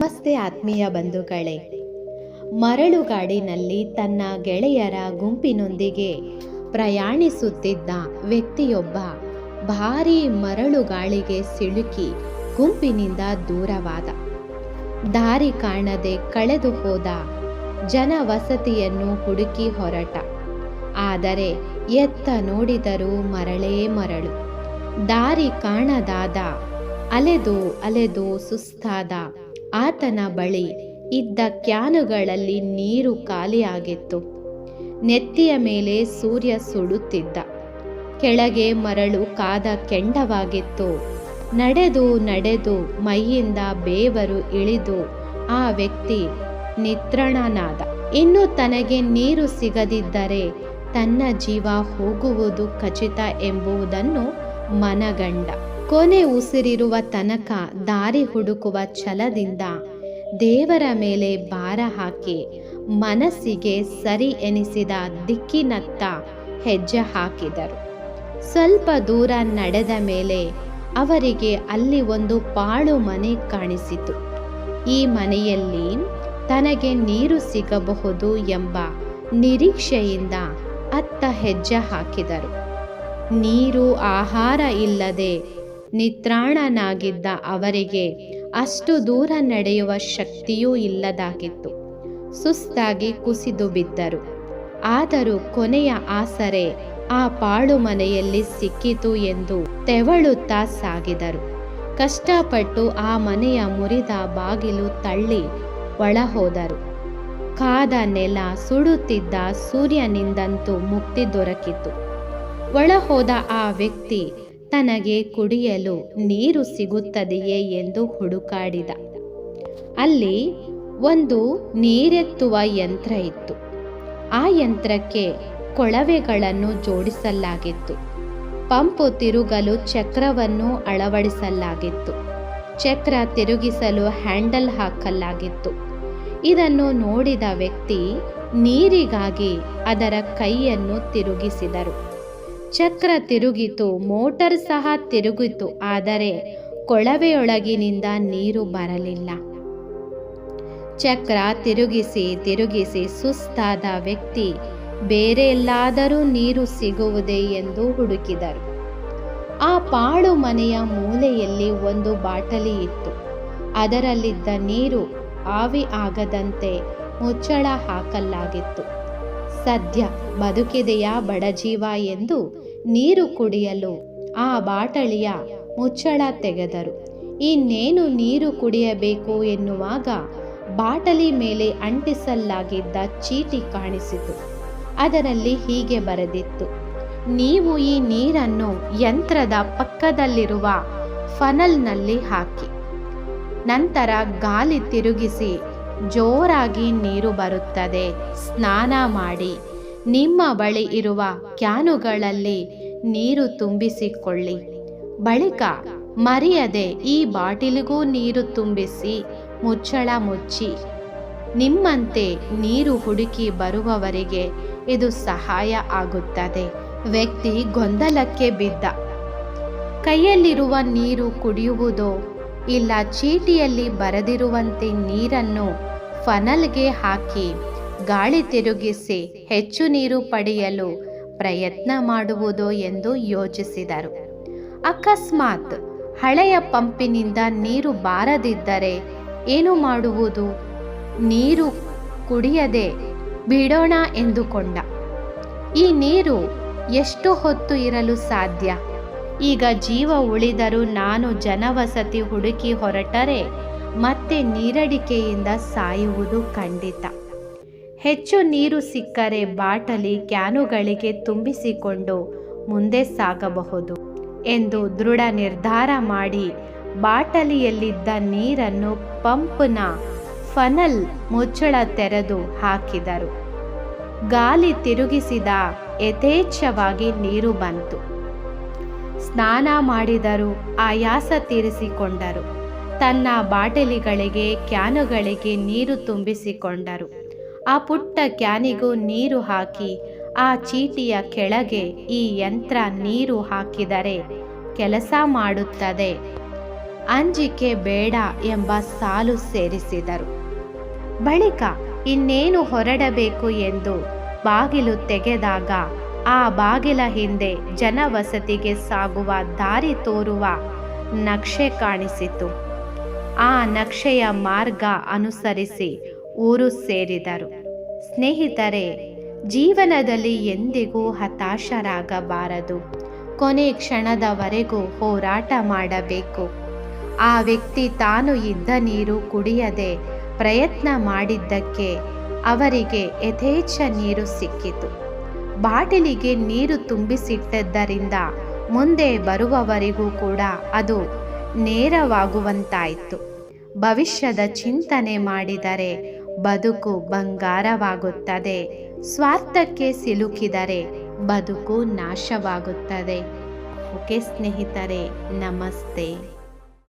ನಮಸ್ತೆ ಆತ್ಮೀಯ ಬಂಧುಗಳೇ. ಮರಳುಗಾಡಿನಲ್ಲಿ ತನ್ನ ಗೆಳೆಯರ ಗುಂಪಿನೊಂದಿಗೆ ಪ್ರಯಾಣಿಸುತ್ತಿದ್ದ ವ್ಯಕ್ತಿಯೊಬ್ಬ ಭಾರೀ ಮರಳುಗಾಳಿಗೆ ಸಿಲುಕಿ ಗುಂಪಿನಿಂದ ದೂರವಾದ. ದಾರಿ ಕಾಣದೆ ಕಳೆದು ಹೋದ ಜನವಸತಿಯನ್ನು ಹುಡುಕಿ ಹೊರಟ. ಆದರೆ ಎತ್ತ ನೋಡಿದರೂ ಮರಳೇ ಮರಳು. ದಾರಿ ಕಾಣದಾದ, ಅಲೆದು ಅಲೆದು ಸುಸ್ತಾದ ಆತನ ಬಳಿ ಇದ್ದ ಕ್ಯಾನುಗಳಲ್ಲಿ ನೀರು ಖಾಲಿಯಾಗಿತ್ತು. ನೆತ್ತಿಯ ಮೇಲೆ ಸೂರ್ಯ ಸುಡುತ್ತಿದ್ದ. ಕೆಳಗೆ ಮರಳು ಕಾದ ಕೆಂಡವಾಗಿತ್ತು. ನಡೆದು ನಡೆದು ಮೈಯಿಂದ ಬೇವರು ಇಳಿದು ಆ ವ್ಯಕ್ತಿ ನಿತ್ರಣನಾದ ಇನ್ನು ತನಗೆ ನೀರು ಸಿಗದಿದ್ದರೆ ತನ್ನ ಜೀವ ಹೋಗುವುದು ಖಚಿತ ಎಂಬುದನ್ನು ಮನಗಂಡ. ಕೊನೆ ಉಸಿರಿರುವ ತನಕ ದಾರಿ ಹುಡುಕುವ ಛಲದಿಂದ ದೇವರ ಮೇಲೆ ಭಾರ ಹಾಕಿ ಮನಸ್ಸಿಗೆ ಸರಿ ಎನಿಸಿದ ದಿಕ್ಕಿನತ್ತ ಹೆಜ್ಜೆ ಹಾಕಿದರು. ಸ್ವಲ್ಪ ದೂರ ನಡೆದ ಮೇಲೆ ಅವರಿಗೆ ಅಲ್ಲಿ ಒಂದು ಪಾಳು ಮನೆ ಕಾಣಿಸಿತು. ಈ ಮನೆಯಲ್ಲಿ ತನಗೆ ನೀರು ಸಿಗಬಹುದು ಎಂಬ ನಿರೀಕ್ಷೆಯಿಂದ ಅತ್ತ ಹೆಜ್ಜೆ ಹಾಕಿದರು. ನೀರು, ಆಹಾರ ಇಲ್ಲದೆ ನಿತ್ರಾಣನಾಗಿದ್ದ ಅವರಿಗೆ ಅಷ್ಟು ದೂರ ನಡೆಯುವ ಶಕ್ತಿಯೂ ಇಲ್ಲದಾಗಿತ್ತು. ಸುಸ್ತಾಗಿ ಕುಸಿದು ಬಿದ್ದರು. ಆದರೂ ಕೊನೆಯ ಆಸರೆ ಆ ಪಾಳು ಮನೆಯಲ್ಲಿ ಸಿಕ್ಕಿತು ಎಂದು ತೆವಳುತ್ತಾ ಸಾಗಿದರು. ಕಷ್ಟಪಟ್ಟು ಆ ಮನೆಯ ಮುರಿದ ಬಾಗಿಲು ತಳ್ಳಿ ಒಳಹೋದರು. ಕಾದ ನೆಲ ಸುಡುತ್ತಿದ್ದ ಸೂರ್ಯನಿಂದಂತೂ ಮುಕ್ತಿ ದೊರಕಿತು. ಒಳಹೋದ ಆ ವ್ಯಕ್ತಿ ತನಗೆ ಕುಡಿಯಲು ನೀರು ಸಿಗುತ್ತದೆಯೇ ಎಂದು ಹುಡುಕಾಡಿದ. ಅಲ್ಲಿ ಒಂದು ನೀರೆತ್ತುವ ಯಂತ್ರ ಇತ್ತು. ಆ ಯಂತ್ರಕ್ಕೆ ಕೊಳವೆಗಳನ್ನು ಜೋಡಿಸಲಾಗಿತ್ತು. ಪಂಪು ತಿರುಗಲು ಚಕ್ರವನ್ನು ಅಳವಡಿಸಲಾಗಿತ್ತು. ಚಕ್ರ ತಿರುಗಿಸಲು ಹ್ಯಾಂಡಲ್ ಹಾಕಲಾಗಿತ್ತು. ಇದನ್ನು ನೋಡಿದ ವ್ಯಕ್ತಿ ನೀರಿಗಾಗಿ ಅದರ ಕೈಯನ್ನು ತಿರುಗಿಸಿದರು. ಚಕ್ರ ತಿರುಗಿತು, ಮೋಟರ್ ಸಹ ತಿರುಗಿತು, ಆದರೆ ಕೊಳವೆಯೊಳಗಿನಿಂದ ನೀರು ಬರಲಿಲ್ಲ. ಚಕ್ರ ತಿರುಗಿಸಿ ತಿರುಗಿಸಿ ಸುಸ್ತಾದ ವ್ಯಕ್ತಿ ಬೇರೆ ಎಲ್ಲಾದರೂ ನೀರು ಸಿಗುವುದೇ ಎಂದು ಹುಡುಕಿದರು. ಆ ಪಾಳು ಮನೆಯ ಮೂಲೆಯಲ್ಲಿ ಒಂದು ಬಾಟಲಿ ಇತ್ತು. ಅದರಲ್ಲಿದ್ದ ನೀರು ಆವಿ ಆಗದಂತೆ ಮುಚ್ಚಳ ಹಾಕಲಾಗಿತ್ತು. ಸದ್ಯ ಬದುಕಿದೆಯಾ ಬಡಜೀವ ಎಂದು ನೀರು ಕುಡಿಯಲು ಆ ಬಾಟಲಿಯ ಮುಚ್ಚಳ ತೆಗೆದರು. ಇನ್ನೇನು ನೀರು ಕುಡಿಯಬೇಕು ಎನ್ನುವಾಗ ಬಾಟಲಿ ಮೇಲೆ ಅಂಟಿಸಲಾಗಿದ್ದ ಚೀಟಿ ಕಾಣಿಸಿತು. ಅದರಲ್ಲಿ ಹೀಗೆ ಬರೆದಿತ್ತು. ನೀವು ಈ ನೀರನ್ನು ಯಂತ್ರದ ಪಕ್ಕದಲ್ಲಿರುವ ಫನಲ್ನಲ್ಲಿ ಹಾಕಿ. ನಂತರ ಗಾಲಿ ತಿರುಗಿಸಿ ಜೋರಾಗಿ ನೀರು ಬರುತ್ತದೆ. ಸ್ನಾನ ಮಾಡಿ. ನಿಮ್ಮ ಬಳಿ ಇರುವ ಕ್ಯಾನುಗಳಲ್ಲಿ ನೀರು ತುಂಬಿಸಿಕೊಳ್ಳಿ. ಬಳಿಕ ಮರೆಯದೆ ಈ ಬಾಟಿಲಿಗೂ ನೀರು ತುಂಬಿಸಿ ಮುಚ್ಚಳ ಮುಚ್ಚಿ. ನಿಮ್ಮಂತೆ ನೀರು ಹುಡುಕಿ ಬರುವವರಿಗೆ ಇದು ಸಹಾಯ ಆಗುತ್ತದೆ. ವ್ಯಕ್ತಿ ಗೊಂದಲಕ್ಕೆ ಬಿದ್ದ. ಕೈಯಲ್ಲಿರುವ ನೀರು ಕುಡಿಯುವುದೋ ಇಲ್ಲ ಚೀಟಿಯಲ್ಲಿ ಬರೆದಿರುವಂತೆ ನೀರನ್ನು ಫನಲ್ಗೆ ಹಾಕಿ ಗಾಳಿ ತಿರುಗಿಸಿ ಹೆಚ್ಚು ನೀರು ಪಡೆಯಲು ಪ್ರಯತ್ನ ಮಾಡುವುದು ಎಂದು ಯೋಚಿಸಿದರು. ಅಕಸ್ಮಾತ್ ಹಳೆಯ ಪಂಪಿನಿಂದ ನೀರು ಬಾರದಿದ್ದರೆ ಏನು ಮಾಡುವುದು? ನೀರು ಕುಡಿಯದೆ ಬಿಡೋಣ ಎಂದುಕೊಂಡ. ಈ ನೀರು ಎಷ್ಟು ಹೊತ್ತು ಇರಲು ಸಾಧ್ಯ? ಈಗ ಜೀವ ಉಳಿದರೂ ನಾನು ಜನವಸತಿ ಹುಡುಕಿ ಹೊರಟರೆ ಮತ್ತೆ ನೀರಡಿಕೆಯಿಂದ ಸಾಯುವುದು ಖಂಡಿತ. ಹೆಚ್ಚು ನೀರು ಸಿಕ್ಕರೆ ಬಾಟಲಿ ಕ್ಯಾನುಗಳಿಗೆ ತುಂಬಿಸಿಕೊಂಡು ಮುಂದೆ ಸಾಗಬಹುದು ಎಂದು ದೃಢ ನಿರ್ಧಾರ ಮಾಡಿ ಬಾಟಲಿಯಲ್ಲಿದ್ದ ನೀರನ್ನು ಪಂಪ್ನ ಫನಲ್ ಮುಚ್ಚಳ ತೆರೆದು ಹಾಕಿದರು. ಗಾಲಿ ತಿರುಗಿಸಿದ ಯಥೇಚ್ಛವಾಗಿ ನೀರು ಬಂತು. ಸ್ನಾನ ಮಾಡಿದರು ಆಯಾಸ ತೀರಿಸಿಕೊಂಡರು. ತನ್ನ ಬಾಟಲಿಗಳಿಗೆ ಕ್ಯಾನುಗಳಿಗೆ ನೀರು ತುಂಬಿಸಿಕೊಂಡರು. ಆ ಪುಟ್ಟ ಕ್ಯಾನಿಗೂ ನೀರು ಹಾಕಿ, ಆ ಚೀಟಿಯ ಕೆಳಗೆ ಈ ಯಂತ್ರ ನೀರು ಹಾಕಿದರೆ ಕೆಲಸ ಮಾಡುತ್ತದೆ. ಅಂಜಿಕೆ ಬೇಡ ಎಂಬ ಸಾಲು ಸೇರಿಸಿದರು. ಬಳಿಕ ಇನ್ನೇನು ಹೊರಡಬೇಕು ಎಂದು ಬಾಗಿಲು ತೆಗೆದಾಗ, ಆ ಬಾಗಿಲ ಹಿಂದೆ ಜನವಸತಿಗೆ ಸಾಗುವ ದಾರಿ ತೋರುವ ನಕ್ಷೆ ಕಾಣಿಸಿತು. ಆ ನಕ್ಷೆಯ ಮಾರ್ಗ ಅನುಸರಿಸಿ ಊರು ಸೇರಿದರು. ಸ್ನೇಹಿತರೆ, ಜೀವನದಲ್ಲಿ ಎಂದಿಗೂ ಹತಾಶರಾಗಬಾರದು. ಕೊನೆ ಕ್ಷಣದವರೆಗೂ ಹೋರಾಟ ಮಾಡಬೇಕು. ಆ ವ್ಯಕ್ತಿ ತಾನು ಇದ್ದ ನೀರು ಕುಡಿಯದೆ ಪ್ರಯತ್ನ ಮಾಡಿದ್ದಕ್ಕೆ ಅವರಿಗೆ ಯಥೇಚ್ಛ ನೀರು ಸಿಕ್ಕಿತು. ಬಾಟಲಿಗೆ ನೀರು ತುಂಬಿಸಿಟ್ಟದ್ದರಿಂದ ಮುಂದೆ ಬರುವವರಿಗೂ ಕೂಡ ಅದು ನೇರವಾಗುವಂತಾಯಿತು. ಭವಿಷ್ಯದ ಚಿಂತನೆ ಮಾಡಿದರೆ ಬದುಕು ಬಂಗಾರವಾಗುತ್ತದೆ. ಸ್ವಾರ್ಥಕ್ಕೆ ಸಿಲುಕಿದರೆ ಬದುಕು ನಾಶವಾಗುತ್ತದೆ. ಓಕೆ ಸ್ನೇಹಿತರೆ ನಮಸ್ತೆ.